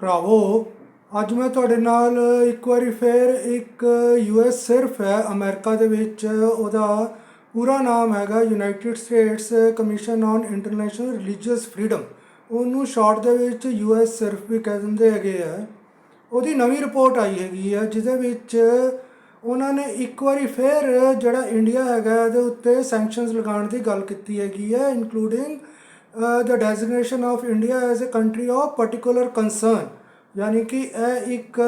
ਭਰਾਵੋ, ਅੱਜ ਮੈਂ ਤੁਹਾਡੇ ਨਾਲ ਇੱਕ ਵਾਰੀ ਫੇਰ ਇੱਕ ਯੂਐਸ ਸਿਰਫ ਹੈ, ਅਮਰੀਕਾ ਦੇ ਵਿੱਚ। ਉਹਦਾ ਪੂਰਾ ਨਾਮ ਹੈਗਾ United States Commission on International Religious Freedom ਉਹਨੂੰ ਸ਼ਾਰਟ ਦੇ ਵਿੱਚ ਯੂਐਸ ਸਿਰਫ ਵੀ ਕਹਿ ਦਿੰਦੇ ਹੈਗੇ ਆ। ਉਹਦੀ ਨਵੀਂ ਰਿਪੋਰਟ ਆਈ ਹੈਗੀ ਆ, ਜਿਹਦੇ ਵਿੱਚ ਉਹਨਾਂ ਨੇ ਇੱਕ ਵਾਰੀ ਫੇਰ ਜਿਹੜਾ ਇੰਡੀਆ ਹੈਗਾ ਇਹਦੇ ਉੱਤੇ ਸੈਂਕਸ਼ਨਸ ਲਗਾਉਣ ਦੀ ਗੱਲ ਕੀਤੀ ਹੈਗੀ ਹੈ including the designation of India as a country of particular concern ਯਾਨੀ ਕਿ ਇਹ ਇੱਕ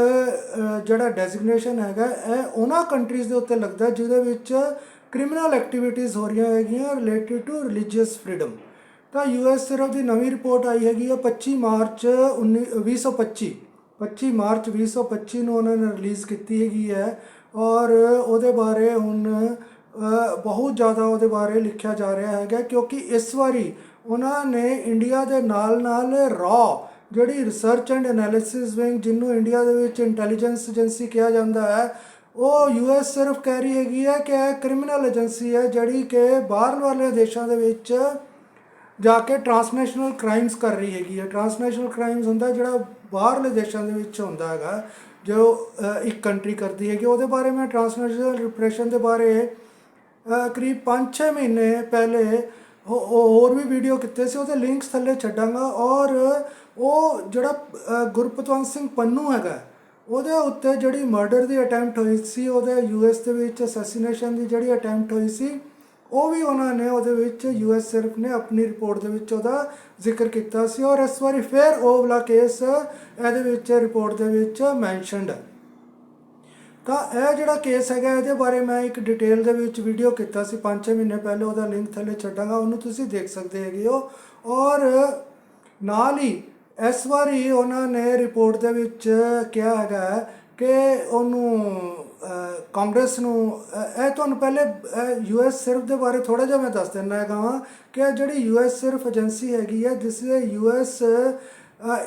ਜਿਹੜਾ ਡੈਜ਼ਿਗਨੇਸ਼ਨ ਹੈਗਾ, ਇਹ ਉਹਨਾਂ ਕੰਟਰੀਜ਼ ਦੇ ਉੱਤੇ ਲੱਗਦਾ ਜਿਹਦੇ ਵਿੱਚ ਕ੍ਰਿਮੀਨਲ ਐਕਟੀਵਿਟੀਜ਼ ਹੋ ਰਹੀਆਂ ਹੈਗੀਆਂ ਰਿਲੇਟਡ ਟੂ ਰਿਲੀਜੀਅਸ ਫਰੀडम ਤਾਂ ਯੂਐਸ ਸਿਰਫ ਦੀ ਨਵੀਂ ਰਿਪੋਰਟ ਆਈ ਹੈਗੀ ਆ 25 ਮਾਰਚ 19 2025 25 ਮਾਰਚ 2025 ਨੂੰ ਉਹਨਾਂ ਨੇ ਰਿਲੀਜ਼ ਕੀਤੀ ਹੈਗੀ ਹੈ ਔਰ ਉਹਦੇ ਬਾਰੇ ਹੁਣ ਬਹੁਤ ਜ਼ਿਆਦਾ ਉਹਦੇ ਬਾਰੇ ਲਿਖਿਆ ਜਾ ਰਿਹਾ ਹੈਗਾ ਕਿਉਂਕਿ ਇਸ ਵਾਰੀ ਉਹਨਾਂ ਨੇ ਇੰਡੀਆ ਦੇ ਨਾਲ ਨਾਲ ਰॉ ਜਿਹੜੀ ਰਿਸਰਚ ਐਂਡ ਐਨਾਲਿਸਿਸ ਵਿੰਗ ਜਿਹਨੂੰ ਇੰਡੀਆ ਦੇ ਵਿੱਚ ਇੰਟੈਲੀਜੈਂਸ ਏਜੰਸੀ ਕਿਹਾ ਜਾਂਦਾ ਹੈ, ਉਹ ਯੂਐਸ ਸਿਰਫ ਕਹਿ ਰਹੀ ਹੈਗੀ ਹੈ ਕਿ ਇਹ ਕ੍ਰਿਮੀਨਲ ਏਜੰਸੀ ਹੈ ਜਿਹੜੀ ਕਿ ਬਾਹਰ ਵਾਲੇ ਦੇਸ਼ਾਂ ਦੇ ਵਿੱਚ ਜਾ ਕੇ ਟ੍ਰਾਂਸਨੈਸ਼ਨਲ ਕ੍ਰਾਈਮਸ ਕਰ ਰਹੀ ਹੈਗੀ ਹੈ। ਟ੍ਰਾਂਸਨੈਸ਼ਨਲ ਕ੍ਰਾਈਮਸ ਹੁੰਦਾ ਜਿਹੜਾ ਬਾਹਰਲੇ ਦੇਸ਼ਾਂ ਦੇ ਵਿੱਚ ਹੁੰਦਾ ਹੈਗਾ, ਜੋ ਇੱਕ ਕੰਟਰੀ ਕਰਦੀ ਹੈਗੀ। ਉਹਦੇ ਬਾਰੇ ਮੈਂ ਟ੍ਰਾਂਸਨੈਸ਼ਨਲ ਰਿਪਰੈਸ਼ਨ ਦੇ ਬਾਰੇ ਕਰੀਬ 5-6 ਮਹੀਨੇ ਪਹਿਲੇ ਹੋਰ ਵੀ ਵੀਡੀਓ ਕੀਤੇ ਸੀ, ਉਹਦੇ ਲਿੰਕਸ ਥੱਲੇ ਛੱਡਾਂਗਾ ਔਰ ਉਹ ਜਿਹੜਾ ਗੁਰਪਤਵੰਤ ਸਿੰਘ ਪੰਨੂ ਹੈਗਾ, ਉਹਦੇ ਉੱਤੇ ਜਿਹੜੀ ਮਰਡਰ ਦੀ ਅਟੈਂਪਟ ਹੋਈ ਸੀ, ਉਹਦੇ ਯੂਐਸ ਦੇ ਵਿੱਚ ਅਸੈਸੀਨੇਸ਼ਨ ਦੀ ਜਿਹੜੀ ਅਟੈਂਪਟ ਹੋਈ ਸੀ, ਉਹ ਵੀ ਉਹਨਾਂ ਨੇ ਉਹਦੇ ਵਿੱਚ ਯੂਐਸ ਸਿਰਫ ਨੇ ਆਪਣੀ ਰਿਪੋਰਟ ਦੇ ਵਿੱਚ ਉਹਦਾ ਜ਼ਿਕਰ ਕੀਤਾ ਸੀ ਔਰ ਇਸ ਵਾਰੀ ਫੇਰ ਉਹ ਵਾਲਾ ਕੇਸ ਇਹਦੇ ਵਿੱਚ ਰਿਪੋਰਟ ਦੇ ਵਿੱਚ ਮੈਂਸ਼ਨਡ ਹੈ। ਤਾਂ ਇਹ ਜਿਹੜਾ ਕੇਸ ਹੈਗਾ ਇਹਦੇ ਬਾਰੇ ਮੈਂ ਇੱਕ ਡਿਟੇਲ ਦੇ ਵਿੱਚ ਵੀਡੀਓ ਕੀਤਾ ਸੀ 5-6 ਮਹੀਨੇ ਪਹਿਲੇ ਉਹਦਾ ਲਿੰਕ ਥੱਲੇ ਛੱਡਾਂਗਾ, ਉਹਨੂੰ ਤੁਸੀਂ ਦੇਖ ਸਕਦੇ ਹੈਗੇ ਹੋ। ਔਰ ਨਾਲ ਹੀ ਇਸ ਵਾਰੀ ਉਹਨਾਂ ਨੇ ਰਿਪੋਰਟ ਦੇ ਵਿੱਚ ਕਿਹਾ ਹੈਗਾ ਕਿ ਉਹਨੂੰ ਕਾਂਗਰਸ ਨੂੰ ਇਹ ਤੁਹਾਨੂੰ ਪਹਿਲੇ ਯੂਐਸ ਸਿਰਫ ਦੇ ਬਾਰੇ ਥੋੜਾ ਜਿਹਾ ਮੈਂ ਦੱਸ ਦਿੰਦਾ ਹੈਗਾ ਵਾਂ ਕਿ ਇਹ ਜਿਹੜੀ ਯੂਐਸ ਸਿਰਫ ਏਜੰਸੀ ਹੈਗੀ ਹੈ, ਜਿਸ ਦੇ US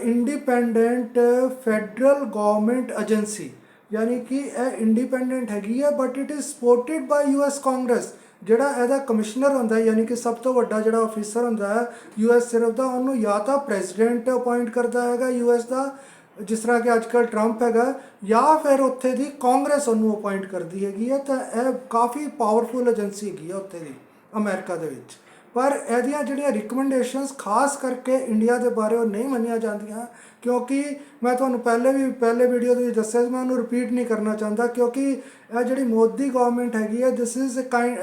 independent federal government agency ਯਾਨੀ ਕਿ ਇਹ ਇੰਡੀਪੈਂਡੈਂਟ ਹੈਗੀ ਹੈ but it is supported by US Congress ਜਿਹੜਾ ਇਹਦਾ ਕਮਿਸ਼ਨਰ ਹੁੰਦਾ ਹੈ, ਯਾਨੀ ਕਿ ਸਭ ਤੋਂ ਵੱਡਾ ਜਿਹੜਾ ਅਫੀਸਰ ਹੁੰਦਾ ਹੈ ਯੂਐਸ ਸਿਰਫ ਦਾ ਉਹਨੂੰ ਜਾਂ ਤਾਂ ਪ੍ਰੈਜ਼ੀਡੈਂਟ ਅਪਾਇੰਟ ਕਰਦਾ ਹੈਗਾ ਯੂਐਸ ਦਾ, ਜਿਸ ਤਰ੍ਹਾਂ ਕਿ ਅੱਜਕੱਲ ਟਰੰਪ ਹੈਗਾ, ਜਾਂ ਫਿਰ ਉੱਥੇ ਦੀ ਕਾਂਗਰਸ ਉਹਨੂੰ ਅਪਾਇੰਟ ਕਰਦੀ ਹੈਗੀ ਹੈ ਤਾਂ ਇਹ ਕਾਫੀ ਪਾਵਰਫੁਲ ਏਜੰਸੀ ਹੈਗੀ ਹੈ ਉੱਥੇ ਦੀ ਅਮਰੀਕਾ ਦੇ ਵਿੱਚ। ਪਰ ਇਹਦੀਆਂ ਜਿਹੜੀਆਂ ਰਿਕਮੈਂਡੇਸ਼ਨਸ ਖਾਸ ਕਰਕੇ ਇੰਡੀਆ ਦੇ ਬਾਰੇ ਉਹ ਨਹੀਂ ਮੰਨੀਆਂ ਜਾਂਦੀਆਂ, ਕਿਉਂਕਿ ਮੈਂ ਤੁਹਾਨੂੰ ਪਹਿਲੇ ਵੀ, ਪਹਿਲੇ ਵੀਡੀਓ ਦੇ ਵਿੱਚ ਦੱਸਿਆ ਸੀ, ਮੈਂ ਉਹਨੂੰ ਰਿਪੀਟ ਨਹੀਂ ਕਰਨਾ ਚਾਹੁੰਦਾ, ਕਿਉਂਕਿ ਇਹ ਜਿਹੜੀ ਮੋਦੀ ਗਵਰਨਮੈਂਟ ਹੈਗੀ ਹੈ this is a kind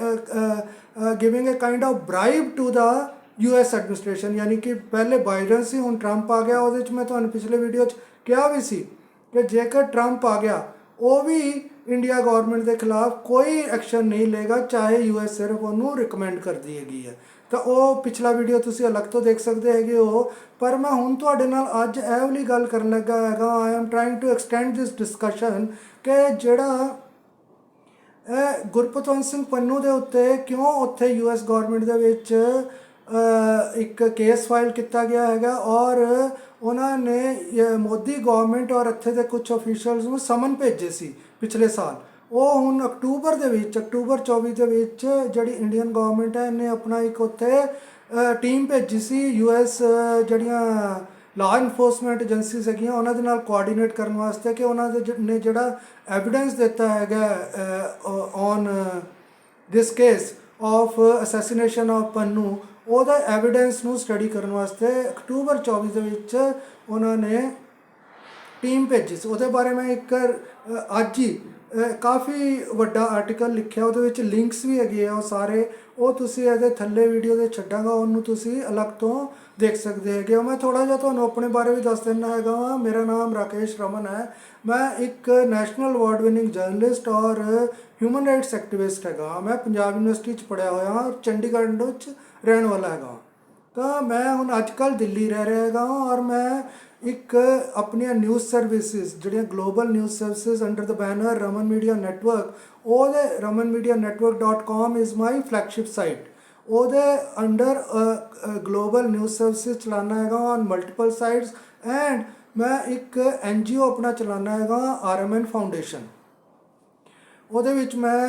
giving a kind of bribe to the US administration ਯਾਨੀ ਕਿ ਪਹਿਲੇ ਬਾਈਡਨ ਸੀ, ਹੁਣ ਟਰੰਪ ਆ ਗਿਆ, ਉਹਦੇ ਵਿੱਚ ਮੈਂ ਤੁਹਾਨੂੰ ਪਿਛਲੇ ਵੀਡੀਓ 'ਚ ਕਿਹਾ ਵੀ ਸੀ ਕਿ ਜੇਕਰ ਟਰੰਪ ਆ ਗਿਆ, ਉਹ ਵੀ ਇੰਡੀਆ ਗਵਰਨਮੈਂਟ ਦੇ ਖਿਲਾਫ ਕੋਈ ਐਕਸ਼ਨ ਨਹੀਂ ਲਏਗਾ, ਚਾਹੇ ਯੂਐਸ ਸਿਰਫ ਉਹਨੂੰ ਰეკਮੈਂਡ ਕਰਦੀ ਹੈਗੀ ਹੈ। ਤਾਂ ਉਹ ਪਿਛਲਾ ਵੀਡੀਓ ਤੁਸੀਂ ਅਲੱਗ ਤੋਂ ਦੇਖ ਸਕਦੇ ਹੈਗੇ ਹੋ। ਪਰ ਮੈਂ ਹੁਣ ਤੁਹਾਡੇ ਨਾਲ ਅੱਜ ਇਹ ਵਾਲੀ ਗੱਲ ਕਰਨ ਲੱਗਾ ਹੈਗਾ। I am trying to extend this discussion ਕਿ ਜਿਹੜਾ ਗੁਰਪਤਵੰਤ ਸਿੰਘ ਪੰਨੂ ਦੇ ਉੱਤੇ ਕਿਉਂ ਉੱਥੇ ਯੂਐਸ ਗਵਰਨਮੈਂਟ ਦੇ ਵਿੱਚ ਇੱਕ ਕੇਸ ਫਾਈਲ ਕੀਤਾ ਗਿਆ ਹੈਗਾ ਔਰ ਉਹਨਾਂ ਨੇ ਮੋਦੀ ਗਵਰਨਮੈਂਟ ਔਰ ਇੱਥੇ ਦੇ ਕੁਝ ਅਫੀਸ਼ੀਅਲਸ ਨੂੰ ਸਮਨ ਭੇਜੇ ਸੀ ਪਿਛਲੇ ਸਾਲ। ਉਹ ਹੁਣ ਅਕਤੂਬਰ ਦੇ ਵਿੱਚ, ਅਕਤੂਬਰ 24 ਦੇ ਵਿੱਚ ਜਿਹੜੀ ਇੰਡੀਅਨ ਗਵਰਨਮੈਂਟ ਹੈ, ਇਹਨੇ ਆਪਣਾ ਇੱਕ ਉੱਥੇ ਟੀਮ ਭੇਜੀ ਸੀ ਯੂਐਸ ਜਿਹੜੀਆਂ ਲਾ ਇਨਫੋਰਸਮੈਂਟ ਏਜੰਸੀਜ਼ ਹੈਗੀਆਂ, ਉਹਨਾਂ ਦੇ ਨਾਲ ਕੋਆਰਡੀਨੇਟ ਕਰਨ ਵਾਸਤੇ ਕਿ ਉਹਨਾਂ ਦੇ ਜ- ਨੇ ਜਿਹੜਾ ਐਵੀਡੈਂਸ ਦਿੱਤਾ ਹੈਗਾ on this case of assassination of Pannun, ਉਹਦਾ ਐਵੀਡੈਂਸ ਨੂੰ ਸਟੱਡੀ ਕਰਨ ਵਾਸਤੇ ਅਕਤੂਬਰ 24 ਦੇ ਵਿੱਚ ਉਹਨਾਂ ਨੇ ਟੀਮ ਭੇਜੀ ਸੀ ਉਹਦੇ ਬਾਰੇ ਮੈਂ ਇੱਕ ਅੱਜ ਹੀ ਕਾਫੀ ਵੱਡਾ ਆਰਟੀਕਲ ਲਿਖਿਆ। ਉਹਦੇ ਵਿੱਚ ਲਿੰਕਸ ਵੀ ਹੈਗੇ ਆ ਉਹ ਸਾਰੇ। ਉਹ ਤੁਸੀਂ ਇਹਦੇ ਥੱਲੇ ਵੀਡੀਓ ਦੇ ਛੱਡਾਂਗਾ। ਉਹਨੂੰ ਤੁਸੀਂ ਅਲੱਗ ਤੋਂ ਦੇਖ ਸਕਦੇ ਹੈਗੇ ਹੋ। ਮੈਂ ਥੋੜਾ ਜਿਹਾ ਤੁਹਾਨੂੰ ਆਪਣੇ ਬਾਰੇ ਵੀ ਦੱਸ ਦਿੰਦਾ ਹੈਗਾ ਵਾਂ। ਮੇਰਾ ਨਾਮ ਰਾਕੇਸ਼ ਰਮਨ ਹੈ। ਮੈਂ ਇੱਕ ਨੈਸ਼ਨਲ ਅਵਾਰਡ ਵਿਨਿੰਗ ਜਰਨਲਿਸਟ ਔਰ ਹਿਊਮਨ ਰਾਈਟਸ ਐਕਟਿਵਿਸਟ ਹੈਗਾ ਮੈਂ ਪੰਜਾਬ ਯੂਨੀਵਰਸਿਟੀ ਚ ਪੜਿਆ ਹੋਇਆ ਔਰ ਚੰਡੀਗੜ੍ਹ ਵਿੱਚ ਰਹਿਣ ਵਾਲਾ ਹੈਗਾ ਤਾਂ ਮੈਂ ਹੁਣ ਅੱਜ ਕੱਲ ਦਿੱਲੀ ਰਹਿ ਰਿਹਾ ਹੈਗਾ ਔਰ ਮੈਂ ਇੱਕ ਆਪਣੀਆਂ ਨਿਊਜ਼ ਸਰਵਿਸਿਜ਼ ਜਿਹੜੀਆਂ global news services under the banner Raman media network ਉਹਦੇ com is my flagship site ਉਹਦੇ ਅੰਡਰ ਗਲੋਬਲ ਨਿਊਜ਼ ਸਰਵਿਸਿਜ਼ ਚਲਾਣਾ ਹੈਗਾ ਔਨ ਮਲਟੀਪਲ ਸਾਈਟਸ ਐਂਡ ਮੈਂ ਇੱਕ ਐਨਜੀਓ ਆਪਣਾ ਚਲਾਣਾ ਹੈਗਾ ਆਰ ਐਮ ਐਨ ਫਾਊਂਡੇਸ਼ਨ ਉਹਦੇ ਵਿੱਚ ਮੈਂ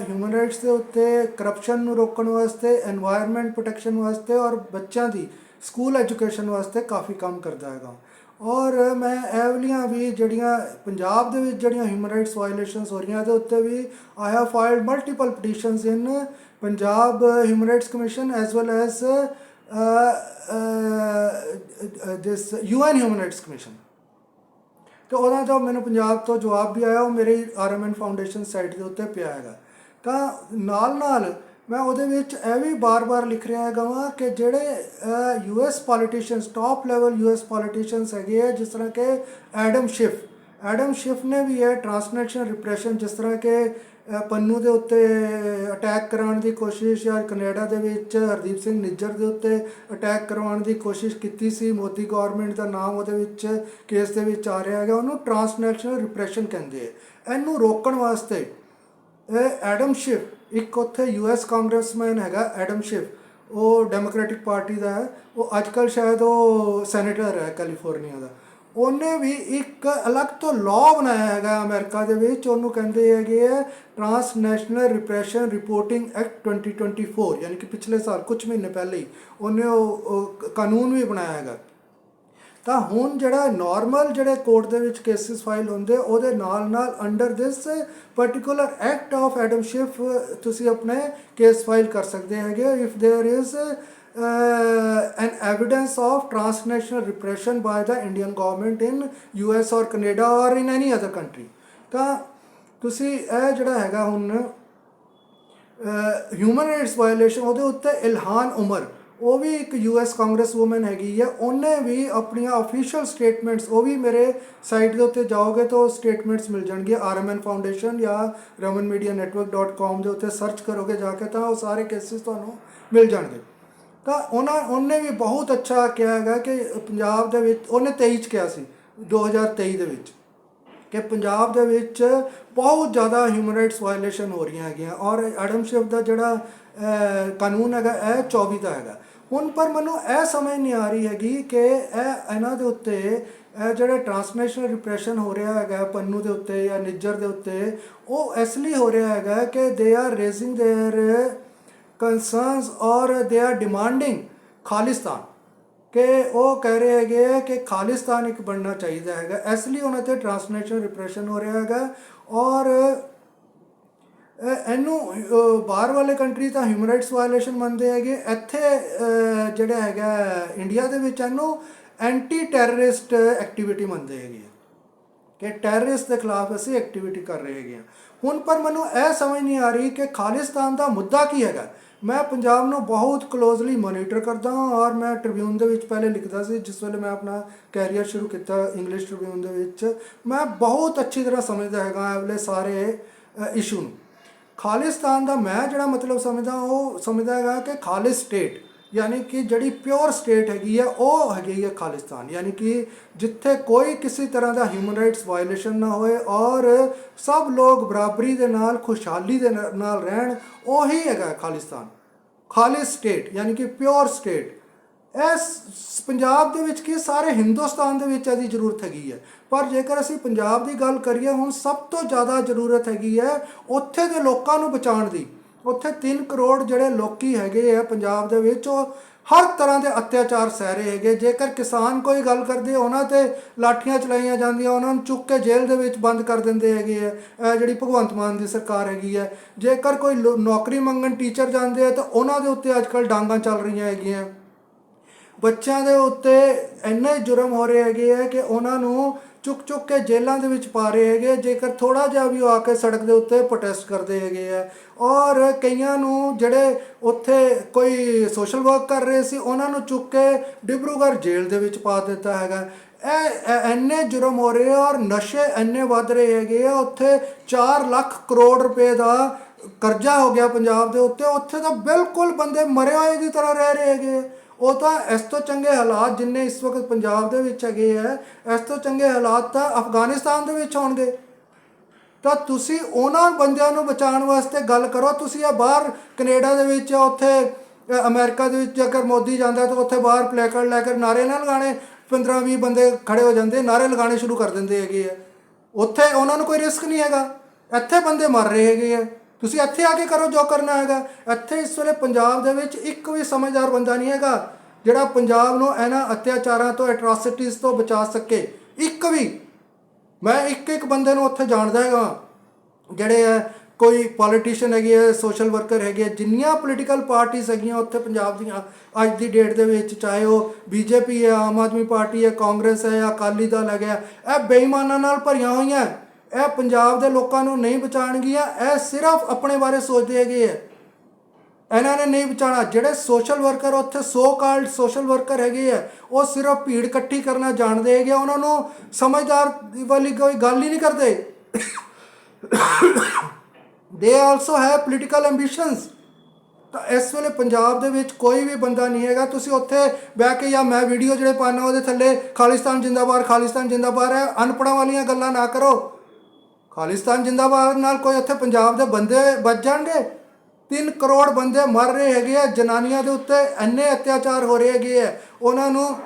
ਹਿਊਮਨ ਰਾਈਟਸ ਦੇ ਉੱਤੇ ਕਰਪਸ਼ਨ ਨੂੰ ਰੋਕਣ ਵਾਸਤੇ এনवायरमेंट ਪ੍ਰੋਟੈਕਸ਼ਨ ਵਾਸਤੇ ਔਰ ਬੱਚਿਆਂ ਦੀ ਸਕੂਲ ਐਜੂਕੇਸ਼ਨ ਵਾਸਤੇ ਕਾਫੀ ਕੰਮ ਕਰਦਾ ਹੈਗਾ। ਔਰ ਮੈਂ ਇਹ ਵਾਲੀਆਂ ਵੀ ਜਿਹੜੀਆਂ ਪੰਜਾਬ ਦੇ ਵਿੱਚ ਜਿਹੜੀਆਂ ਹਿਊਮਨ ਰਾਈਟਸ ਵਾਇਲੇਸ਼ਨਸ ਹੋ ਰਹੀਆਂ ਦੇ ਉੱਤੇ ਵੀ I have filed multiple petitions in Punjab human rights commission as well as this UN human rights commission ਤੇ ਉਹਦਾ ਜੋ ਮੈਨੂੰ ਪੰਜਾਬ ਤੋਂ ਜਵਾਬ ਵੀ ਆਇਆ, ਉਹ ਮੇਰੀ ਆਰਐਮਐਨ ਫਾਊਂਡੇਸ਼ਨ ਸਾਈਟ ਦੇ ਉੱਤੇ ਪਿਆ ਹੈਗਾ। ਤਾਂ ਨਾਲ ਨਾਲ ਮੈਂ ਉਹਦੇ ਵਿੱਚ ਇਹ ਵੀ ਬਾਰ-ਬਾਰ ਲਿਖ ਰਿਹਾ ਹੈਗਾ ਵਾਂ ਕਿ ਜਿਹੜੇ US politicians top level US politicians ਹੈਗੇ ਆ ਜਿਸ ਤਰ੍ਹਾਂ ਕਿ ਐਡਮ ਸ਼ਿਫ ਐਡਮ ਸ਼ਿਫ ਨੇ ਵੀ ਇਹ ਟ੍ਰਾਂਸਨੈਸ਼ਨਲ ਰਿਪਰੈਸ਼ਨ ਜਿਸ ਤਰ੍ਹਾਂ ਕਿ ਅਹ, ਪੰਨੂ ਦੇ ਉੱਤੇ ਅਟੈਕ ਕਰਾਉਣ ਦੀ ਕੋਸ਼ਿਸ਼ ਜਾਂ ਕੈਨੇਡਾ ਦੇ ਵਿੱਚ ਹਰਦੀਪ ਸਿੰਘ ਨਿੱਜਰ ਦੇ ਉੱਤੇ ਅਟੈਕ ਕਰਵਾਉਣ ਦੀ ਕੋਸ਼ਿਸ਼ ਕੀਤੀ ਸੀ ਮੋਦੀ ਗਵਰਨਮੈਂਟ ਦਾ ਨਾਮ ਉਹਦੇ ਵਿੱਚ ਕੇਸ ਦੇ ਵਿੱਚ ਆ ਰਿਹਾ ਹੈਗਾ ਉਹਨੂੰ ਟ੍ਰਾਂਸਨੈਸ਼ਨਲ ਰਿਪਰੈਸ਼ਨ ਕਹਿੰਦੇ ਆ। ਇਹਨੂੰ ਰੋਕਣ ਵਾਸਤੇ ਇਹ ਐਡਮ ਸ਼ਿਫ ਇੱਕ ਉੱਥੇ ਯੂਐਸ ਕਾਂਗਰਸਮੈਨ ਹੈਗਾ, ਐਡਮ ਸ਼ਿਫ ਉਹ ਡੈਮੋਕ੍ਰੈਟਿਕ ਪਾਰਟੀ ਦਾ ਹੈ। ਉਹ ਅੱਜਕੱਲ ਸ਼ਾਇਦ ਉਹ ਸੈਨੇਟਰ ਹੈ ਕੈਲੀਫੋਰਨੀਆ ਦਾ। ਉਹਨੇ ਵੀ ਇੱਕ ਅਲੱਗ ਤੋਂ ਲਾਅ ਬਣਾਇਆ ਹੈਗਾ ਅਮਰੀਕਾ ਦੇ ਵਿੱਚ। ਉਹਨੂੰ ਕਹਿੰਦੇ ਹੈਗੇ ਆ ਟ੍ਰਾਂਸਨੈਸ਼ਨਲ ਰਿਪਰੈਸ਼ਨ ਰਿਪੋਰਟਿੰਗ ਐਕਟ 2024 ਯਾਨੀ ਕਿ ਪਿਛਲੇ ਸਾਲ ਕੁਝ ਮਹੀਨੇ ਪਹਿਲੇ ਹੀ ਉਹਨੇ ਉਹ ਉਹ ਕਾਨੂੰਨ ਵੀ ਬਣਾਇਆ ਹੈਗਾ। ਤਾਂ ਹੁਣ ਜਿਹੜਾ ਨਾਰਮਲ ਜਿਹੜੇ ਕੋਰਟ ਦੇ ਵਿੱਚ ਕੇਸਿਸ ਫਾਈਲ ਹੁੰਦੇ ਉਹਦੇ ਨਾਲ ਨਾਲ under this particular act of Adam Schiff ਤੁਸੀਂ ਆਪਣੇ ਕੇਸ ਫਾਈਲ ਕਰ ਸਕਦੇ ਹੈਗੇ if there is an evidence of transnational repression by the Indian government in US or Canada or in any other country ਤਾਂ ਤੁਸੀਂ ਇਹ ਜਿਹੜਾ ਹੈਗਾ ਹੁਣ ਹਿਊਮਨ ਰਾਈਟਸ ਵਾਇਲੇਸ਼ਨ ਉਹਦੇ ਉੱਤੇ ਇਲਹਾਨ ਉਮਰ ਉਹ ਵੀ ਇੱਕ ਯੂਐਸ ਕਾਂਗਰਸ ਔਮਨ ਹੈਗੀ ਹੈ ਉਹਨੇ ਵੀ ਆਪਣੀਆਂ ਅਫੀਸ਼ੀਅਲ ਸਟੇਟਮੈਂਟਸ ਉਹ ਵੀ ਮੇਰੇ ਸਾਈਟ ਦੇ ਉੱਤੇ ਜਾਓਗੇ ਤਾਂ ਸਟੇਟਮੈਂਟਸ ਮਿਲ ਜਾਣਗੇ ਆਰਐਮਐਨ ਫਾਊਂਡੇਸ਼ਨ ਜਾਂ ramanmedianetwork.com ਦੇ ਉੱਤੇ ਸਰਚ ਕਰੋਗੇ ਜਾ ਕੇ ਤਾਂ ਉਹ ਸਾਰੇ ਕੇਸਿਸ ਤੁਹਾਨੂੰ ਮਿਲ ਜਾਣਗੇ। ਤਾਂ ਉਹਨਾਂ, ਉਹਨੇ ਵੀ ਬਹੁਤ ਅੱਛਾ ਕਿਹਾ ਹੈਗਾ ਕਿ ਪੰਜਾਬ ਦੇ ਵਿੱਚ, ਉਹਨੇ 23 ਚ ਕਿਹਾ ਸੀ 2023 ਦੇ ਵਿੱਚ, ਕਿ ਪੰਜਾਬ ਦੇ ਵਿੱਚ ਬਹੁਤ ਜ਼ਿਆਦਾ ਹਿਊਮਨ ਰਾਈਟਸ ਵਾਇਲੇਸ਼ਨ ਹੋ ਰਹੀਆਂ ਹੈਗੀਆਂ ਔਰ ਐਡਮ ਸ਼ਿਫ ਦਾ ਜਿਹੜਾ ਕਾਨੂੰਨ ਹੈਗਾ, ਇਹ 24 ਦਾ ਹੈਗਾ। ਹੁਣ ਪਰ ਮੈਨੂੰ ਇਹ ਸਮਝ ਨਹੀਂ ਆ ਰਹੀ ਹੈਗੀ ਕਿ ਇਹ ਇਹਨਾਂ ਦੇ ਉੱਤੇ ਇਹ ਜਿਹੜਾ ਟ੍ਰਾਂਸਨੈਸ਼ਨਲ ਰਿਪਰੈਸ਼ਨ ਹੋ ਰਿਹਾ ਹੈਗਾ ਪੰਨੂ ਦੇ ਉੱਤੇ ਜਾਂ ਨਿੱਜਰ ਦੇ ਉੱਤੇ ਉਹ ਇਸ ਲਈ ਹੋ ਰਿਹਾ ਹੈਗਾ ਕਿ ਦੇ ਆਰ ਰੇਜ਼ਿੰਗ देयर ਕੰਸਰਨਸ ਔਰ ਦੇ ਆਰ ਡਿਮਾਂਡਿੰਗ ਖਾਲਿਸਤਾਨ ਕਿ ਉਹ ਕਹਿ ਰਹੇ ਹੈਗੇ ਆ ਕਿ ਖਾਲਿਸਤਾਨ ਇੱਕ ਬਣਨਾ ਚਾਹੀਦਾ ਹੈਗਾ ਇਸ ਲਈ ਉਹਨਾਂ ਤੇ ਟ੍ਰਾਂਸਨੈਸ਼ਨਲ ਰਿਪਰੈਸ਼ਨ ਹੋ ਰਿਹਾ ਹੈਗਾ ਔਰ ਇਹ- ਇਹਨੂੰ ਬਾਹਰ ਵਾਲੇ ਕੰਟਰੀ ਤਾਂ ਹਿਊਮਨ ਰਾਈਟਸ ਵਾਇਲੇਸ਼ਨ ਮੰਨਦੇ ਹੈਗੇ। ਇੱਥੇ ਜਿਹੜਾ ਹੈਗਾ ਇੰਡੀਆ ਦੇ ਵਿੱਚ ਇਹਨੂੰ ਐਂਟੀ ਟੈਰਰਿਸਟ ਐਕਟੀਵਿਟੀ ਮੰਨਦੇ ਹੈਗੇ ਆ। ਕਿ ਟੈਰਰਿਸਟ ਦੇ ਖਿਲਾਫ ਅਸੀਂ ਐਕਟੀਵਿਟੀ ਕਰ ਰਹੇ ਹੈਗੇ ਹਾਂ ਹੁਣ ਪਰ ਮੈਨੂੰ ਇਹ ਸਮਝ ਨਹੀਂ ਆ ਰਹੀ ਕਿ ਖਾਲਿਸਤਾਨ ਦਾ ਮੁੱਦਾ ਕੀ ਹੈਗਾ। ਮੈਂ ਪੰਜਾਬ ਨੂੰ ਬਹੁਤ ਕਲੋਜ਼ਲੀ ਮੋਨੀਟਰ ਕਰਦਾ ਹਾਂ ਔਰ ਮੈਂ ਟ੍ਰਿਬਿਊਨ ਦੇ ਵਿੱਚ ਪਹਿਲੇ ਲਿਖਦਾ ਸੀ, ਜਿਸ ਵੇਲੇ ਮੈਂ ਆਪਣਾ ਕੈਰੀਅਰ ਸ਼ੁਰੂ ਕੀਤਾ ਇੰਗਲਿਸ਼ ਟ੍ਰਿਬਿਊਨ ਦੇ ਵਿੱਚ। ਮੈਂ ਬਹੁਤ ਅੱਛੀ ਤਰ੍ਹਾਂ ਸਮਝਦਾ ਹੈਗਾ ਇਹ ਵਾਲੇ ਸਾਰੇ ਇਸ਼ੂ ਨੂੰ। ਖਾਲਿਸਤਾਨ ਦਾ ਮੈਂ ਜਿਹੜਾ ਮਤਲਬ ਸਮਝਦਾ, ਉਹ ਸਮਝਦਾ ਹੈਗਾ ਕਿ ਖਾਲਿਸ ਸਟੇਟ ਯਾਨੀ ਕਿ ਜਿਹੜੀ ਪਿਓਰ ਸਟੇਟ ਹੈਗੀ ਹੈ, ਉਹ ਹੈਗੀ ਹੈ ਖਾਲਿਸਤਾਨ। ਯਾਨੀ ਕਿ ਜਿੱਥੇ ਕੋਈ ਕਿਸੇ ਤਰ੍ਹਾਂ ਦਾ ਹਿਊਮਨ ਰਾਈਟਸ ਵਾਇਲੇਸ਼ਨ ਨਾ ਹੋਏ ਔਰ ਸਭ ਲੋਕ ਬਰਾਬਰੀ ਦੇ ਨਾਲ, ਖੁਸ਼ਹਾਲੀ ਦੇ ਨਾਲ ਰਹਿਣ, ਉਹੀ ਹੈਗਾ ਖਾਲਿਸਤਾਨ। ਖਾਲਿਸ ਸਟੇਟ ਯਾਨੀ ਕਿ ਪਿਓਰ ਸਟੇਟ ਇਸ ਪੰਜਾਬ ਦੇ ਵਿੱਚ ਕੀ ਸਾਰੇ ਹਿੰਦੁਸਤਾਨ ਦੇ ਵਿੱਚ ਇਹਦੀ ਜ਼ਰੂਰਤ ਹੈਗੀ ਹੈ। ਪਰ ਜੇਕਰ ਅਸੀਂ ਪੰਜਾਬ ਦੀ ਗੱਲ ਕਰੀਏ, ਹੁਣ ਸਭ ਤੋਂ ਜ਼ਿਆਦਾ ਜ਼ਰੂਰਤ ਹੈਗੀ ਹੈ ਉੱਥੇ ਦੇ ਲੋਕਾਂ ਨੂੰ ਬਚਾਉਣ ਦੀ। ਉੱਥੇ 3 ਕਰੋੜ ਜਿਹੜੇ ਲੋਕੀ ਹੈਗੇ ਆ ਪੰਜਾਬ ਦੇ ਵਿੱਚ, ਉਹ ਹਰ ਤਰ੍ਹਾਂ ਦੇ ਅਤਿਆਚਾਰ ਸਹਿ ਰਹੇ ਹੈਗੇ। ਜੇਕਰ ਕਿਸਾਨ ਕੋਈ ਗੱਲ ਕਰਦੇ, ਉਹਨਾਂ ਤੇ ਲਾਠੀਆਂ ਚਲਾਈਆਂ ਜਾਂਦੀਆਂ, ਉਹਨਾਂ ਨੂੰ ਚੁੱਕ ਕੇ ਜੇਲ੍ਹ ਦੇ ਵਿੱਚ ਬੰਦ ਕਰ ਦਿੰਦੇ ਹੈਗੇ ਆ। ਇਹ ਜਿਹੜੀ ਭਗਵੰਤ ਮਾਨ ਦੀ ਸਰਕਾਰ ਹੈਗੀ ਹੈ। ਜੇਕਰ ਕੋਈ ਲੋ- ਨੌਕਰੀ ਮੰਗਣ ਟੀਚਰ ਜਾਂਦੇ ਆ, ਤਾਂ ਉਹਨਾਂ ਦੇ ਉੱਤੇ ਅੱਜਕੱਲ ਡਾਂਗਾਂ ਚੱਲ ਰਹੀਆਂ ਹੈਗੀਆਂ। ਬੱਚਿਆਂ ਦੇ ਉੱਤੇ ਇੰਨੇ ਜੁਰਮ ਹੋ ਰਹੇ ਹੈਗੇ ਆ ਕਿ ਉਹਨਾਂ ਨੂੰ ਚੁੱਕ ਚੁੱਕ ਕੇ ਜੇਲ੍ਹਾਂ ਦੇ ਵਿੱਚ ਪਾ ਰਹੇ ਹੈਗੇ ਜੇਕਰ ਥੋੜਾ ਜਿਹਾ ਵੀ ਉਹ ਆ ਕੇ ਸੜਕ ਦੇ ਉੱਤੇ ਪ੍ਰੋਟੈਸਟ ਕਰਦੇ ਹੈਗੇ ਆ। ਔਰ ਕਈਆਂ ਨੂੰ ਜਿਹੜੇ ਉੱਥੇ ਕੋਈ ਸੋਸ਼ਲ ਵਰਕ ਕਰ ਰਹੇ ਸੀ, ਉਹਨਾਂ ਨੂੰ ਚੁੱਕ ਕੇ ਡਿਬਰੂਗੜ੍ਹ ਜੇਲ੍ਹ ਦੇ ਵਿੱਚ ਪਾ ਦਿੱਤਾ ਹੈਗਾ। ਇਹ ਇੰਨੇ ਜੁਰਮ ਹੋ ਰਹੇ ਆ ਔਰ ਨਸ਼ੇ ਇੰਨੇ ਵੱਧ ਰਹੇ ਹੈਗੇ ਆ, ਉੱਥੇ 4 ਲੱਖ ਕਰੋੜ ਰੁਪਏ ਦਾ ਕਰਜ਼ਾ ਹੋ ਗਿਆ ਪੰਜਾਬ ਦੇ ਉੱਤੇ, ਉੱਥੇ ਤਾਂ ਬਿਲਕੁਲ ਬੰਦੇ ਮਰੇ ਹੋਏ ਦੀ ਤਰ੍ਹਾਂ ਰਹਿ ਰਹੇ ਹੈਗੇ ਉਹ ਤਾਂ ਇਸ ਤੋਂ ਚੰਗੇ ਹਾਲਾਤ ਜਿੰਨੇ ਇਸ ਵਕਤ ਪੰਜਾਬ ਦੇ ਵਿੱਚ ਹੈਗੇ ਆ ਇਸ ਤੋਂ ਚੰਗੇ ਹਾਲਾਤ ਤਾਂ ਅਫਗਾਨਿਸਤਾਨ ਦੇ ਵਿੱਚ ਹੋਣਗੇ। ਤਾਂ ਤੁਸੀਂ ਉਹਨਾਂ ਬੰਦਿਆਂ ਨੂੰ ਬਚਾਉਣ ਵਾਸਤੇ ਗੱਲ ਕਰੋ। ਤੁਸੀਂ ਆ ਬਾਹਰ ਕੈਨੇਡਾ ਦੇ ਵਿੱਚ ਉੱਥੇ ਅ, ਅਮਰੀਕਾ ਦੇ ਵਿੱਚ ਜੇਕਰ ਮੋਦੀ ਜਾਂਦਾ ਤਾਂ ਉੱਥੇ ਬਾਹਰ ਪਲੈਕਾਰਡ ਲੈ ਕੇ ਨਾਰੇ ਨਾ ਲਗਾਣੇ 15 20 ਬੰਦੇ ਖੜੇ ਹੋ ਜਾਂਦੇ ਨਾਰੇ ਲਗਾਣੇ ਸ਼ੁਰੂ ਕਰ ਦਿੰਦੇ ਹੈਗੇ ਆ। ਉੱਥੇ ਉਹਨਾਂ ਨੂੰ ਕੋਈ ਰਿਸਕ ਨਹੀਂ ਹੈਗਾ। ਇੱਥੇ ਬੰਦੇ ਮਰ ਰਹੇ ਹੈਗੇ ਆ। ਤੁਸੀਂ ਇੱਥੇ ਆ ਕੇ ਕਰੋ ਜੋ ਕਰਨਾ ਹੈਗਾ। ਇੱਥੇ ਇਸ ਵੇਲੇ ਪੰਜਾਬ ਦੇ ਵਿੱਚ ਇੱਕ ਵੀ ਸਮਝਦਾਰ ਬੰਦਾ ਨਹੀਂ ਹੈਗਾ ਜਿਹੜਾ ਪੰਜਾਬ ਨੂੰ ਇਹਨਾਂ ਅਤਿਆਚਾਰਾਂ ਤੋਂ ਐਟਰੋਸਿਟੀਜ਼ ਤੋਂ ਬਚਾ ਸਕੇ। ਇੱਕ ਵੀ। ਮੈਂ ਇੱਕ ਇੱਕ ਬੰਦੇ ਨੂੰ ਉੱਥੇ ਜਾਣਦਾ ਹੈਗਾ। ਜਿਹੜੇ ਹੈ ਕੋਈ ਪੋਲੀਟੀਸ਼ੀਅਨ ਹੈਗੇ ਹੈ ਸੋਸ਼ਲ ਵਰਕਰ ਹੈਗੇ ਹੈ, ਜਿੰਨੀਆਂ ਪੋਲੀਟੀਕਲ ਪਾਰਟੀਆਂ ਹੈਗੀਆਂ ਉੱਥੇ ਪੰਜਾਬ ਦੀਆਂ ਅੱਜ ਦੀ ਡੇਟ ਦੇ ਵਿੱਚ ਚਾਹੇ ਉਹ ਬੀਜੇਪੀ ਹੈ ਆਮ ਆਦਮੀ ਪਾਰਟੀ ਹੈ ਕਾਂਗਰਸ ਹੈ ਜਾਂ ਅਕਾਲੀ ਦਲ ਹੈਗਾ ਇਹ ਬੇਈਮਾਨਾਂ ਨਾਲ ਭਰੀਆਂ ਹੋਈਆਂ ਇਹ ਪੰਜਾਬ ਦੇ ਲੋਕਾਂ ਨੂੰ ਨਹੀਂ ਬਚਾਣਗੀਆਂ ਇਹ ਸਿਰਫ ਆਪਣੇ ਬਾਰੇ ਸੋਚਦੇ ਹੈਗੇ ਹੈ ਇਹਨਾਂ ਨੇ ਨਹੀਂ ਬਚਾਣਾ ਜਿਹੜੇ ਸੋਸ਼ਲ ਵਰਕਰ ਉੱਥੇ ਸੋ ਕਾਲਡ ਸੋਸ਼ਲ ਵਰਕਰ ਹੈਗੇ ਆ। ਉਹ ਸਿਰਫ ਭੀੜ ਇਕੱਠੀ ਕਰਨਾ ਜਾਣਦੇ ਹੈਗੇ ਆ, ਉਹਨਾਂ ਨੂੰ ਸਮਝਦਾਰ ਵਾਲੀ ਕੋਈ ਗੱਲ ਹੀ ਨਹੀਂ ਕਰਦੇ। ਦੇ ਆਲਸੋ ਹੈਵ ਪੋਲੀਟੀਕਲ ਐਂਬੀਸ਼ਨਸ ਤਾਂ ਇਸ ਵੇਲੇ ਪੰਜਾਬ ਦੇ ਵਿੱਚ ਕੋਈ ਵੀ ਬੰਦਾ ਨਹੀਂ ਹੈਗਾ। ਤੁਸੀਂ ਉੱਥੇ ਬਹਿ ਕੇ ਜਾਂ ਮੈਂ ਵੀਡੀਓ ਜਿਹੜੇ ਪਾਣਾ ਉਹਦੇ ਥੱਲੇ ਖਾਲਿਸਤਾਨ ਜਿੰਦਾਬਾਦ ਖਾਲਿਸਤਾਨ ਜਿੰਦਾਬਾਦ ਹੈ। ਅਨਪੜਾਂ ਵਾਲੀਆਂ ਗੱਲਾਂ ਨਾ ਕਰੋ। ਖਾਲਿਸਤਾਨ ਜਿੰਦਾਬਾਦ ਨਾਲ ਕੋਈ ਉੱਥੇ ਪੰਜਾਬ ਦੇ ਬੰਦੇ ਬਚ ਜਾਣਗੇ? 3 ਕਰੋੜ ਬੰਦੇ ਮਰ ਰਹੇ ਹੈਗੇ ਆ ਜਨਾਨੀਆਂ ਦੇ ਉੱਤੇ ਇੰਨੇ ਅਤਿਆਚਾਰ ਹੋ ਰਹੇ ਹੈਗੇ ਆ। ਉਹਨਾਂ ਨੂੰ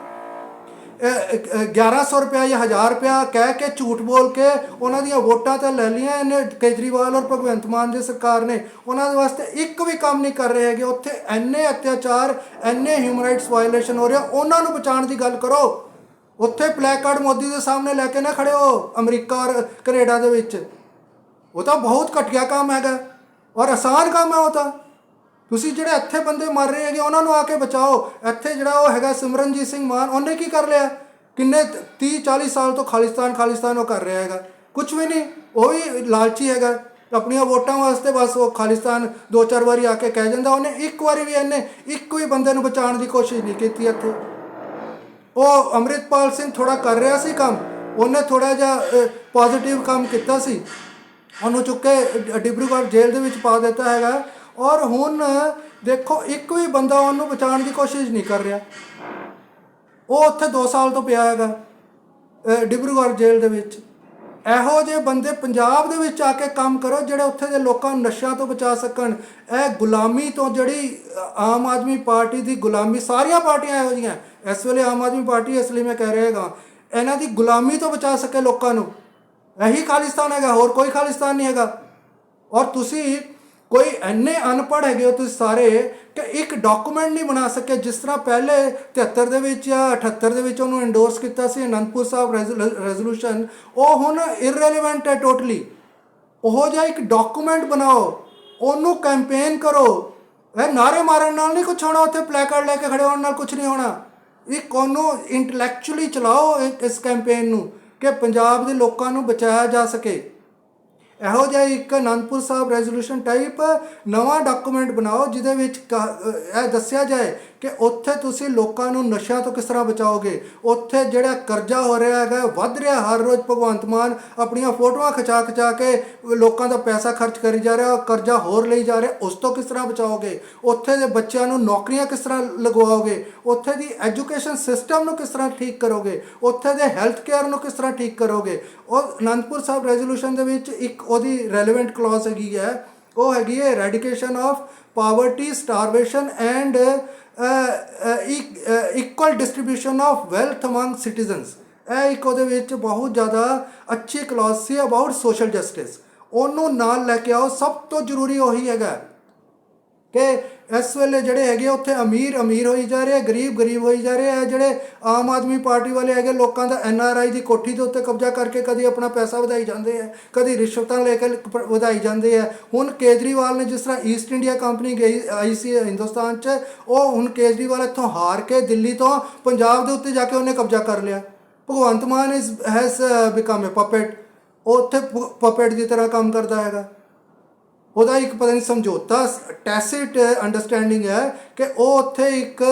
ਅਹ, ਅਹ, 1100 ਰੁਪਇਆ ਜਾਂ 1000 ਰੁਪਇਆ ਕਹਿ ਕੇ ਝੂਠ ਬੋਲ ਕੇ ਉਹਨਾਂ ਦੀਆਂ ਵੋਟਾਂ ਤਾਂ ਲੈ ਲਈਆਂ ਇਹਨੇ ਕੇਜਰੀਵਾਲ ਔਰ ਭਗਵੰਤ ਮਾਨ ਦੀ ਸਰਕਾਰ ਨੇ। ਉਹਨਾਂ ਦੇ ਵਾਸਤੇ ਇੱਕ ਵੀ ਕੰਮ ਨਹੀਂ ਕਰ ਰਹੇ ਹੈਗੇ। ਉੱਥੇ ਇੰਨੇ ਅਤਿਆਚਾਰ ਇੰਨੇ ਹਿਊਮਨ ਰਾਈਟਸ ਵਾਇਲੇਸ਼ਨ ਹੋ ਰਿਹਾ ਉਹਨਾਂ ਨੂੰ ਬਚਾਉਣ ਦੀ ਗੱਲ ਕਰੋ। ਉੱਥੇ ਬਲੈਕ ਕਾਰਡ ਮੋਦੀ ਦੇ ਸਾਹਮਣੇ ਲੈ ਕੇ ਨਾ ਖੜੇ ਹੋ ਅਮਰੀਕਾ ਔਰ ਕੈਨੇਡਾ ਦੇ ਵਿੱਚ। ਉਹ ਤਾਂ ਬਹੁਤ ਘਟੀਆ ਕੰਮ ਹੈਗਾ, ਔਰ ਆਸਾਨ ਕੰਮ ਹੈ ਉਹ ਤਾਂ। ਤੁਸੀਂ ਜਿਹੜੇ ਇੱਥੇ ਬੰਦੇ ਮਰ ਰਹੇ ਹੈਗੇ, ਉਹਨਾਂ ਨੂੰ ਆ ਕੇ ਬਚਾਓ। ਇੱਥੇ ਜਿਹੜਾ ਉਹ ਹੈਗਾ ਸਿਮਰਨਜੀਤ ਸਿੰਘ ਮਾਨ, ਉਹਨੇ ਕੀ ਕਰ ਲਿਆ? ਕਿੰਨੇ 30 40 ਸਾਲ ਤੋਂ ਖਾਲਿਸਤਾਨ ਖਾਲਿਸਤਾਨ ਉਹ ਕਰ ਰਿਹਾ ਹੈਗਾ। ਕੁਝ ਵੀ ਨਹੀਂ, ਉਹ ਵੀ ਲਾਲਚੀ ਹੈਗਾ। ਆਪਣੀਆਂ ਵੋਟਾਂ ਵਾਸਤੇ ਬਸ ਉਹ ਖਾਲਿਸਤਾਨ ਦੋ ਚਾਰ ਵਾਰੀ ਆ ਕੇ ਕਹਿ ਜਾਂਦਾ। ਉਹਨੇ ਇੱਕ ਵਾਰੀ ਵੀ ਇਹਨੇ ਇੱਕ ਵੀ ਬੰਦੇ ਨੂੰ ਬਚਾਉਣ ਦੀ ਕੋਸ਼ਿਸ਼ ਨਹੀਂ ਕੀਤੀ ਇੱਥੇ। ਉਹ ਅੰਮ੍ਰਿਤਪਾਲ ਸਿੰਘ ਥੋੜਾ ਕਰ ਰਿਹਾ ਸੀ ਕੰਮ, ਉਹਨੇ ਥੋੜਾ ਜਿਹਾ ਪੋਜ਼ਿਟਿਵ ਕੰਮ ਕੀਤਾ ਸੀ। ਉਹਨੂੰ ਚੁੱਕ ਕੇ ਡਿਬਰੂਗੜ੍ਹ ਜੇਲ੍ਹ ਦੇ ਵਿੱਚ ਪਾ ਦਿੱਤਾ ਹੈਗਾ। ਔਰ ਹੁਣ ਦੇਖੋ, ਇੱਕ ਵੀ ਬੰਦਾ ਉਹਨੂੰ ਬਚਾਉਣ ਦੀ ਕੋਸ਼ਿਸ਼ ਨਹੀਂ ਕਰ ਰਿਹਾ। ਉਹ ਉੱਥੇ 2 ਸਾਲ ਤੋਂ ਪਿਆ ਹੈਗਾ ਡਿਬਰੂਗੜ੍ਹ ਜੇਲ੍ਹ ਦੇ ਵਿੱਚ। ਇਹੋ ਜਿਹੇ ਬੰਦੇ ਪੰਜਾਬ ਦੇ ਵਿੱਚ ਆ ਕੇ ਕੰਮ ਕਰੋ ਜਿਹੜੇ ਉੱਥੇ ਦੇ ਲੋਕਾਂ ਨੂੰ ਨਸ਼ਿਆਂ ਤੋਂ ਬਚਾ ਸਕਣ। ਇਹ ਗੁਲਾਮੀ ਤੋਂ ਜਿਹੜੀ ਆਮ ਆਦਮੀ ਪਾਰਟੀ ਦੀ ਗੁਲਾਮੀ, ਸਾਰੀਆਂ ਪਾਰਟੀਆਂ ਇਹੋ ਜਿਹੀਆਂ। ਇਸ ਵੇਲੇ ਆਮ ਆਦਮੀ ਪਾਰਟੀ ਇਸ ਲਈ ਮੈਂ ਕਹਿ ਰਿਹਾ ਹੈਗਾ, ਇਹਨਾਂ ਦੀ ਗੁਲਾਮੀ ਤੋਂ ਬਚਾ ਸਕੇ ਲੋਕਾਂ ਨੂੰ। ਇਹੀ ਖਾਲਿਸਤਾਨ ਹੈਗਾ, ਹੋਰ ਕੋਈ ਖਾਲਿਸਤਾਨ ਨਹੀਂ ਹੈਗਾ। ਔਰ ਤੁਸੀਂ ਕੋਈ ਐਨੇ ਅਨਪੜ੍ਹ ਹੈਗੇ ਹੋ ਤੁਸੀਂ ਸਾਰੇ ਕਿ ਇੱਕ ਡਾਕੂਮੈਂਟ ਨਹੀਂ ਬਣਾ ਸਕੇ। ਜਿਸ ਤਰ੍ਹਾਂ ਪਹਿਲੇ 73 ਦੇ ਵਿੱਚ ਜਾਂ 78 ਦੇ ਵਿੱਚ ਉਹਨੂੰ ਐਂਡੋਰਸ ਕੀਤਾ ਸੀ, ਅਨੰਦਪੁਰ ਸਾਹਿਬ ਰੈਜ਼ੋਲੂਸ਼ਨ ਉਹ ਹੁਣ ਇਰਰੈਲੇਵੈਂਟ ਹੈ ਟੋਟਲੀ ਉਹ ਜਿਹਾ ਇੱਕ ਡਾਕੂਮੈਂਟ ਬਣਾਓ, ਉਹਨੂੰ ਕੈਂਪੇਨ ਕਰੋ। ਇਹ ਨਾਰੇ ਮਾਰਨ ਨਾਲ ਨਹੀਂ ਕੁਝ ਹੋਣਾ, ਉੱਥੇ ਪਲੈਕਾਰਡ ਲੈ ਕੇ ਖੜੇ ਹੋਣ ਨਾਲ ਕੁਝ ਨਹੀਂ ਹੋਣਾ। ਇੱਕ ਉਹਨੂੰ ਇੰਟੈਲੈਕਚੁਅਲੀ ਚਲਾਓ ਇਸ ਕੈਂਪੇਨ ਨੂੰ, ਕਿ ਪੰਜਾਬ ਦੇ ਲੋਕਾਂ ਨੂੰ ਬਚਾਇਆ ਜਾ ਸਕੇ। ਇਹੋ ਜਿਹਾ ਇੱਕ ਅਨੰਦਪੁਰ ਸਾਹਿਬ ਰੈਜ਼ੋਲੂਸ਼ਨ ਟਾਈਪ ਨਵਾਂ ਡਾਕੂਮੈਂਟ ਬਣਾਓ ਜਿਹਦੇ ਵਿੱਚ ਕ- ਇਹ ਦੱਸਿਆ ਜਾਏ ਕਿ ਉੱਥੇ ਤੁਸੀਂ ਲੋਕਾਂ ਨੂੰ ਨਸ਼ਿਆਂ ਤੋਂ ਕਿਸ ਤਰ੍ਹਾਂ ਬਚਾਓਗੇ? ਉੱਥੇ ਜਿਹੜਾ ਕਰਜ਼ਾ ਹੋ ਰਿਹਾ ਹੈਗਾ, ਵੱਧ ਰਿਹਾ ਹਰ ਰੋਜ਼ ਭਗਵੰਤ ਮਾਨ ਆਪਣੀਆਂ ਫੋਟੋਆਂ ਖਿਚਾ ਖਿਚਾ ਕੇ ਲੋਕਾਂ ਦਾ ਪੈਸਾ ਖਰਚ ਕਰੀ ਜਾ ਰਿਹਾ, ਕਰਜ਼ਾ ਹੋਰ ਲਈ ਜਾ ਰਿਹਾ, ਉਸ ਤੋਂ ਕਿਸ ਤਰ੍ਹਾਂ ਬਚਾਓਗੇ? ਉੱਥੇ ਦੇ ਬੱਚਿਆਂ ਨੂੰ ਨੌਕਰੀਆਂ ਕਿਸ ਤਰ੍ਹਾਂ ਲਗਵਾਓਗੇ? ਉੱਥੇ ਦੀ ਐਜੂਕੇਸ਼ਨ ਸਿਸਟਮ ਨੂੰ ਕਿਸ ਤਰ੍ਹਾਂ ਠੀਕ ਕਰੋਗੇ? ਉੱਥੇ ਦੇ ਹੈਲਥ ਕੇਅਰ ਨੂੰ ਕਿਸ ਤਰ੍ਹਾਂ ਠੀਕ ਕਰੋਗੇ? ਉਹ ਅਨੰਦਪੁਰ ਸਾਹਿਬ ਰੈਜ਼ੋਲੂਸ਼ਨ ਦੇ ਵਿੱਚ ਇੱਕ ਉਹਦੀ ਰੈਲੇਵੈਂਟ ਕਲੌਜ਼ ਹੈਗੀ ਹੈ, ਉਹ ਹੈਗੀ ਹੈ eradication of poverty starvation and equal distribution of wealth among citizens ਇਹ ਇੱਕ ਉਹਦੇ ਵਿੱਚ ਬਹੁਤ ਜ਼ਿਆਦਾ ਅੱਛੀ ਕਲੌਜ਼ ਸੀ ਅਬਾਊਟ ਸੋਸ਼ਲ ਜਸਟਿਸ ਉਹਨੂੰ ਨਾਲ ਲੈ ਕੇ ਆਓ, ਸਭ ਤੋਂ ਜ਼ਰੂਰੀ ਉਹੀ ਹੈਗਾ ਕਿ ਇਸ ਵੇਲੇ ਜਿਹੜੇ ਹੈਗੇ ਆ ਉੱਥੇ ਅਮੀਰ ਅਮੀਰ ਹੋਈ ਜਾ ਰਹੇ ਗਰੀਬ ਗਰੀਬ ਹੋਈ ਜਾ ਰਹੇ ਆ। ਜਿਹੜੇ ਆਮ ਆਦਮੀ ਪਾਰਟੀ ਵਾਲੇ ਹੈਗੇ, ਲੋਕਾਂ ਦਾ ਐਨ ਆਰ ਆਈ ਦੀ ਕੋਠੀ ਦੇ ਉੱਤੇ ਕਬਜ਼ਾ ਕਰਕੇ ਕਦੀ ਆਪਣਾ ਪੈਸਾ ਵਧਾਈ ਜਾਂਦੇ ਆ, ਕਦੀ ਰਿਸ਼ਵਤਾਂ ਲੈ ਕੇ ਵਧਾਈ ਜਾਂਦੇ ਆ। ਹੁਣ ਕੇਜਰੀਵਾਲ ਨੇ ਜਿਸ ਤਰ੍ਹਾਂ ਈਸਟ ਇੰਡੀਆ ਕੰਪਨੀ ਗਈ, ਆਈ ਸੀ ਹਿੰਦੁਸਤਾਨ 'ਚ, ਉਹ ਹੁਣ ਕੇਜਰੀਵਾਲ ਇੱਥੋਂ ਹਾਰ ਕੇ ਦਿੱਲੀ ਤੋਂ ਪੰਜਾਬ ਦੇ ਉੱਤੇ ਜਾ ਕੇ ਉਹਨੇ ਕਬਜ਼ਾ ਕਰ ਲਿਆ। Bhagwant Mann is has become a puppet ਉਹ ਉੱਥੇ ਪਪੇਟ ਦੀ ਤਰ੍ਹਾਂ ਕੰਮ ਕਰਦਾ ਹੈਗਾ। ਉਹਦਾ ਇੱਕ ਪਤਾ ਨਹੀਂ ਸਮਝੌਤਾ ਟੈਸਿਟ ਅੰਡਰਸਟੈਂਡਿੰਗ ਹੈ ਕਿ ਉਹ ਉੱਥੇ ਇੱਕ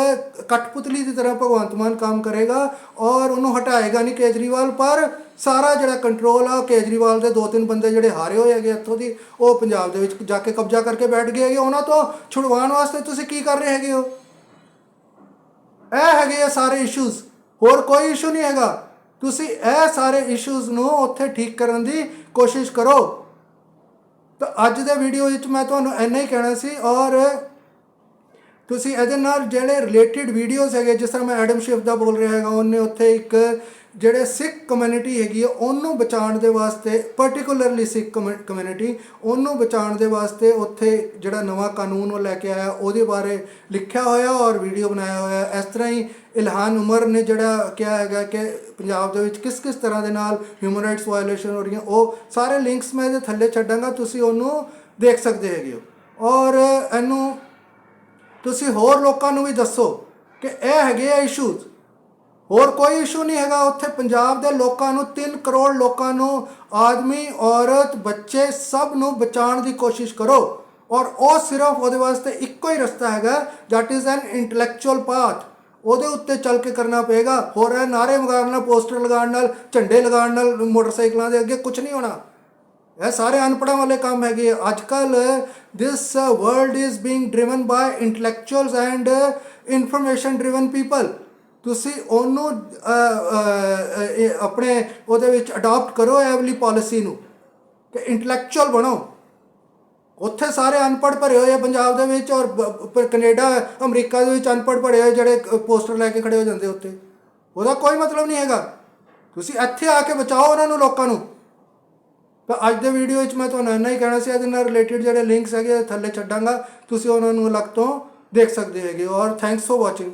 ਕਠਪੁਤਲੀ ਦੀ ਤਰ੍ਹਾਂ ਭਗਵੰਤ ਮਾਨ ਕੰਮ ਕਰੇਗਾ ਔਰ ਉਹਨੂੰ ਹਟਾਏਗਾ ਨਹੀਂ ਕੇਜਰੀਵਾਲ, ਪਰ ਸਾਰਾ ਜਿਹੜਾ ਕੰਟਰੋਲ ਆ ਉਹ ਕੇਜਰੀਵਾਲ ਦੇ ਦੋ ਤਿੰਨ ਬੰਦੇ ਜਿਹੜੇ ਹਾਰੇ ਹੋਏ ਹੈਗੇ ਇੱਥੋਂ ਦੀ, ਉਹ ਪੰਜਾਬ ਦੇ ਵਿੱਚ ਜਾ ਕੇ ਕਬਜ਼ਾ ਕਰਕੇ ਬੈਠ ਗਏ ਹੈਗੇ। ਉਹਨਾਂ ਤੋਂ ਛੁਡਵਾਉਣ ਵਾਸਤੇ ਤੁਸੀਂ ਕੀ ਕਰ ਰਹੇ ਹੈਗੇ ਹੋ? ਇਹ ਹੈਗੇ ਆ ਸਾਰੇ ਇਸ਼ੂਜ਼ ਹੋਰ ਕੋਈ ਇਸ਼ੂ ਨਹੀਂ ਹੈਗਾ। ਤੁਸੀਂ ਇਹ ਸਾਰੇ ਇਸ਼ੂਜ਼ ਨੂੰ ਉੱਥੇ ਠੀਕ ਕਰਨ ਦੀ ਕੋਸ਼ਿਸ਼ ਕਰੋ। ਤਾਂ ਅੱਜ ਦੇ ਵੀਡੀਓ ਵਿੱਚ ਮੈਂ ਤੁਹਾਨੂੰ ਇੰਨਾ ਹੀ ਕਹਿਣਾ ਸੀ ਔਰ ਤੁਸੀਂ ਇਹਦੇ ਨਾਲ ਜਿਹੜੇ ਰਿਲੇਟਡ ਵੀਡੀਓਜ਼ ਹੈਗੇ, ਜਿਸ ਤਰ੍ਹਾਂ ਮੈਂ ਐਡਮ ਸ਼ਿਫ ਦਾ ਬੋਲ ਰਿਹਾ ਹੈਗਾ, ਉਹਨੇ ਉੱਥੇ ਇੱਕ ਜਿਹੜੇ ਸਿੱਖ ਕਮਿਊਨਿਟੀ ਹੈਗੀ ਹੈ ਉਹਨੂੰ ਬਚਾਉਣ ਦੇ ਵਾਸਤੇ ਪਾਰਟਿਕੂਲਰਲੀ ਸਿੱਖ ਕਮਿਊਨਿਟੀ ਉਹਨੂੰ ਬਚਾਉਣ ਦੇ ਵਾਸਤੇ ਉੱਥੇ ਜਿਹੜਾ ਨਵਾਂ ਕਾਨੂੰਨ ਉਹ ਲੈ ਕੇ ਆਇਆ, ਉਹਦੇ ਬਾਰੇ ਲਿਖਿਆ ਹੋਇਆ ਔਰ ਵੀਡੀਓ ਬਣਾਇਆ ਹੋਇਆ, ਇਸ ਤਰ੍ਹਾਂ ਹੀ ਇਲਹਾਨ ਉਮਰ ਨੇ ਜਿਹੜਾ ਕਿਹਾ ਹੈਗਾ ਕਿ ਪੰਜਾਬ ਦੇ ਵਿੱਚ ਕਿਸ ਕਿਸ ਤਰ੍ਹਾਂ ਦੇ ਨਾਲ ਹਿਊਮਨ ਰਾਈਟਸ ਵਾਇਓਲੇਸ਼ਨ ਹੋ ਰਹੀਆਂ, ਉਹ ਸਾਰੇ ਲਿੰਕਸ ਮੈਂ ਇਹਦੇ ਥੱਲੇ ਛੱਡਾਂਗਾ, ਤੁਸੀਂ ਉਹਨੂੰ ਦੇਖ ਸਕਦੇ ਹੈਗੇ ਹੋ। ਔਰ ਇਹਨੂੰ ਤੁਸੀਂ ਹੋਰ ਲੋਕਾਂ ਨੂੰ ਵੀ ਦੱਸੋ ਕਿ ਇਹ ਹੈਗੇ ਆ ਇਸ਼ੂਜ਼ ਹੋਰ ਕੋਈ ਇਸ਼ੂ ਨਹੀਂ ਹੈਗਾ, ਉੱਥੇ ਪੰਜਾਬ ਦੇ ਲੋਕਾਂ ਨੂੰ 3 ਕਰੋੜ ਲੋਕਾਂ ਨੂੰ, ਆਦਮੀ, ਔਰਤ, ਬੱਚੇ ਸਭ ਨੂੰ ਬਚਾਉਣ ਦੀ ਕੋਸ਼ਿਸ਼ ਕਰੋ। ਔਰ ਉਹ ਸਿਰਫ ਉਹਦੇ ਵਾਸਤੇ ਇੱਕੋ ਹੀ ਰਸਤਾ ਹੈਗਾ that is an intellectual path ਉਹਦੇ ਉੱਤੇ ਚੱਲ ਕੇ ਕਰਨਾ ਪਏਗਾ। ਹੋਰ ਇਹ ਨਾਰੇ ਮਗਾਉਣ ਨਾਲ, ਪੋਸਟਰ ਲਗਾਉਣ ਨਾਲ, ਝੰਡੇ ਲਗਾਉਣ ਨਾਲ, ਮੋਟਰਸਾਈਕਲਾਂ ਦੇ ਅੱਗੇ ਕੁਝ ਨਹੀਂ ਹੋਣਾ। ਇਹ ਸਾਰੇ ਅਨਪੜ੍ਹਾਂ ਵਾਲੇ ਕੰਮ ਹੈਗੇ ਆ। ਅੱਜ ਕੱਲ this world is being driven by intellectuals and information driven people ਤੁਸੀਂ ਉਹਨੂੰ ਆਪਣੇ ਉਹਦੇ ਵਿੱਚ ਅਡਾਪਟ ਕਰੋ ਇਹ ਵਾਲੀ ਪਾਲਿਸੀ ਨੂੰ। ਕਿ ਇੰਟੈਲੈਕਚੁਅਲ ਬਣੋ। ਉੱਥੇ ਸਾਰੇ ਅਨਪੜ੍ਹ ਭਰੇ ਹੋਏ ਆ ਪੰਜਾਬ ਦੇ ਵਿੱਚ ਔਰ ਬ- ਪ- ਕੈਨੇਡਾ, ਅਮਰੀਕਾ ਦੇ ਵਿੱਚ ਅਨਪੜ੍ਹ ਭਰੇ ਹੋਏ ਜਿਹੜੇ ਪੋਸਟਰ ਲੈ ਕੇ ਖੜੇ ਹੋ ਜਾਂਦੇ ਉੱਤੇ ਉਹਦਾ ਕੋਈ ਮਤਲਬ ਨਹੀਂ ਹੈਗਾ। ਤੁਸੀਂ ਇੱਥੇ ਆ ਕੇ ਬਚਾਓ ਉਹਨਾਂ ਨੂੰ, ਲੋਕਾਂ ਨੂੰ। ਤਾਂ ਅੱਜ ਦੇ ਵੀਡੀਓ ਵਿੱਚ ਮੈਂ ਤੁਹਾਨੂੰ ਇੰਨਾ ਹੀ ਕਹਿਣਾ ਸੀ, ਇਹਦੇ ਨਾਲ ਰਿਲੇਟਡ ਜਿਹੜੇ ਲਿੰਕਸ ਹੈਗੇ ਥੱਲੇ ਛੱਡਾਂਗਾ। ਤੁਸੀਂ ਉਹਨਾਂ ਨੂੰ ਅਲੱਗ ਤੋਂ ਦੇਖ ਸਕਦੇ ਹੈਗੇ ਔਰ ਥੈਂਕਸ ਫॉर ਵਾਚਿੰਗ